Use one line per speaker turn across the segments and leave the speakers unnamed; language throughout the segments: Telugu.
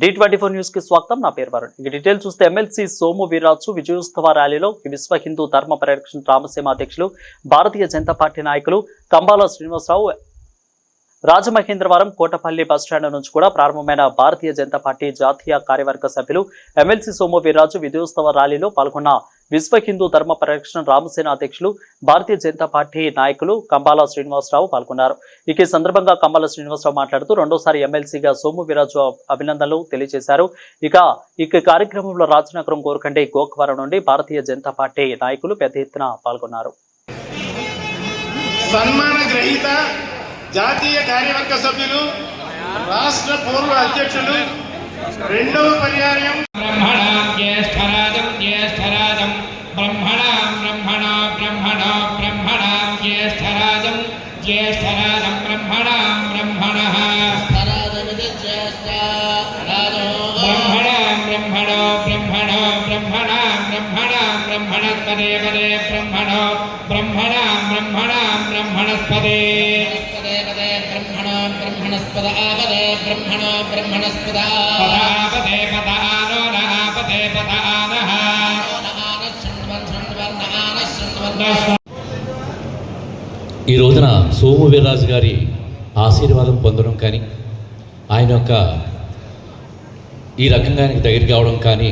డి ట్వంటీ ఫోర్ న్యూస్కి స్వాగతం. నా పేరు వరుణ్. ఇక డీటెయిల్ చూస్తే ఎమ్మెల్సీ సోము వీర్రాజు విజయోత్సవ ర్యాలీలో విశ్వ హిందూ ధర్మ పరిరక్షణ రామసీమ అధ్యక్షులు భారతీయ జనతా పార్టీ నాయకులు కంబాల శ్రీనివాసరావు రాజమహేంద్రవరం కోటపల్లి బస్టాండ్ నుంచి కూడా ప్రారంభమైన భారతీయ జనతా పార్టీ జాతీయ కార్యవర్గ సభ్యులు ఎమ్మెల్సీ సోము వీర్రాజు విజయోత్సవ ర్యాలీలో పాల్గొన్న విశ్వ హిందూ ధర్మ పరిరక్షణ రామసేన అధ్యక్షులు భారతీయ జనతా పార్టీ నాయకులు కంబాల శ్రీనివాసరావు పాల్గొన్నారు. ఇక ఈ సందర్భంగా కంబాల శ్రీనివాసరావు మాట్లాడుతూ రెండోసారి ఎమ్మెల్సీగా సోము వీరాజు అభినందనలు తెలియజేశారు. ఇక ఇక కార్యక్రమంలో రాజనగరం కోరుకండి గోక్వరం నుండి భారతీయ జనతా పార్టీ నాయకులు పెద్ద ఎత్తున పాల్గొన్నారు.
రాష్ట్ర పూర్వ అధ్యక్షులు రెండవ పర్యాయం.
ज्येष्ठराजं ब्रह्मणां ब्रह्मणः ब्रह्मणां ब्रह्मणो ब्रह्मणो ब्रह्मणां ब्रह्मणां ब्रह्मणस्पदे पदे ब्रह्मणो ब्रह्मणां ब्रह्मणां ब्रह्मणस्पदे
ब्रह्मणो ब्रह्मणस्पद आवदे ब्रह्मणो ब्रह्मणस्पद
पदापदे पदानो
ఈ రోజున సోము వీర్రాజు గారి ఆశీర్వాదం పొందడం కానీ ఆయన యొక్క ఈ రకంగా ఆయనకు దగ్గర కావడం కానీ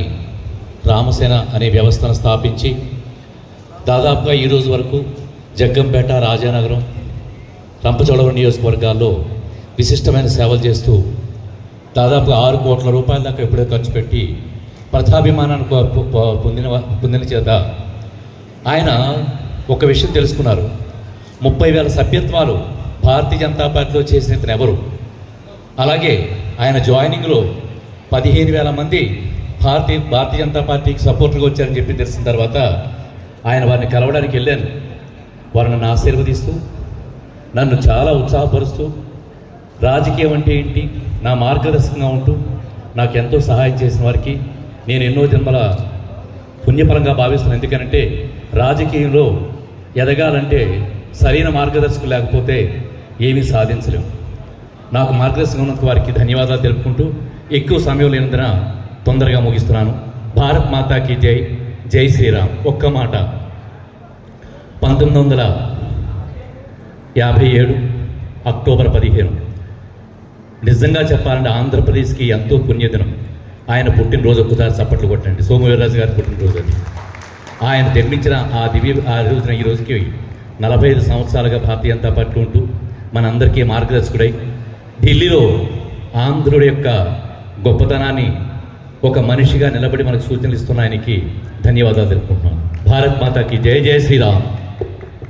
రామసేన అనే వ్యవస్థను స్థాపించి దాదాపుగా ఈరోజు వరకు జగ్గంపేట రాజానగరం రంపచోడవరం నియోజకవర్గాల్లో విశిష్టమైన సేవలు చేస్తూ దాదాపు ఆరు కోట్ల రూపాయల దాకా ఎప్పుడో ఖర్చు పెట్టి ప్రతాభిమానాన్ని పొందిన పొందిన చేత ఆయన ఒక విషయం తెలుసుకున్నారు. ముప్పై వేల సభ్యత్వాలు భారతీయ జనతా పార్టీలో చేసిన ఇతను ఎవరు? అలాగే ఆయన జాయినింగ్లో పదిహేను వేల మంది భారతీయ భారతీయ జనతా పార్టీకి సపోర్ట్గా వచ్చారని చెప్పి తెలిసిన తర్వాత ఆయన వారిని కలవడానికి వెళ్ళాను. వారు నన్ను ఆశీర్వదిస్తూ నన్ను చాలా ఉత్సాహపరుస్తూ రాజకీయం అంటే ఏంటి? నా మార్గదర్శకంగా ఉంటూ నాకు ఎంతో సహాయం చేసిన వారికి నేను ఎన్నో జన్మల పుణ్యపరంగా భావిస్తున్నాను. ఎందుకంటే రాజకీయంలో ఎదగాలంటే సరైన మార్గదర్శకులు లేకపోతే ఏమీ సాధించలేము నాకు మార్గదర్శకం ఉన్నందుకు వారికి ధన్యవాదాలు తెలుపుకుంటూ ఎక్కువ సమయం లేనందున తొందరగా ముగిస్తున్నాను. భారత్ మాతాకి జై జై శ్రీరామ్. ఒక్క మాట. పంతొమ్మిది వందల యాభై ఏడు అక్టోబర్ పదిహేను. నిజంగా చెప్పాలంటే ఆంధ్రప్రదేశ్కి ఎంతో పుణ్యదినం. ఆయన పుట్టినరోజు ఒక్కసారి చప్పట్లు కొట్టండి. సోమవీర్రాజు గారి పుట్టినరోజు అది. ఆయన జన్మించిన ఆ దివ్య ఆ రోజున ఈ రోజుకి నలభై ఐదు సంవత్సరాలుగా భారతీయ జనతా పార్టీ ఉంటూ మనందరికీ మార్గదర్శకుడై ఢిల్లీలో ఆంధ్రుడి యొక్క గొప్పతనాన్ని ఒక మనిషిగా నిలబడి మనకు సూచనలు ఇస్తున్న ఆయనకి ధన్యవాదాలు తెలుపుకుంటున్నాను. భారత్ మాతాకి జయ జయ శ్రీరామ్.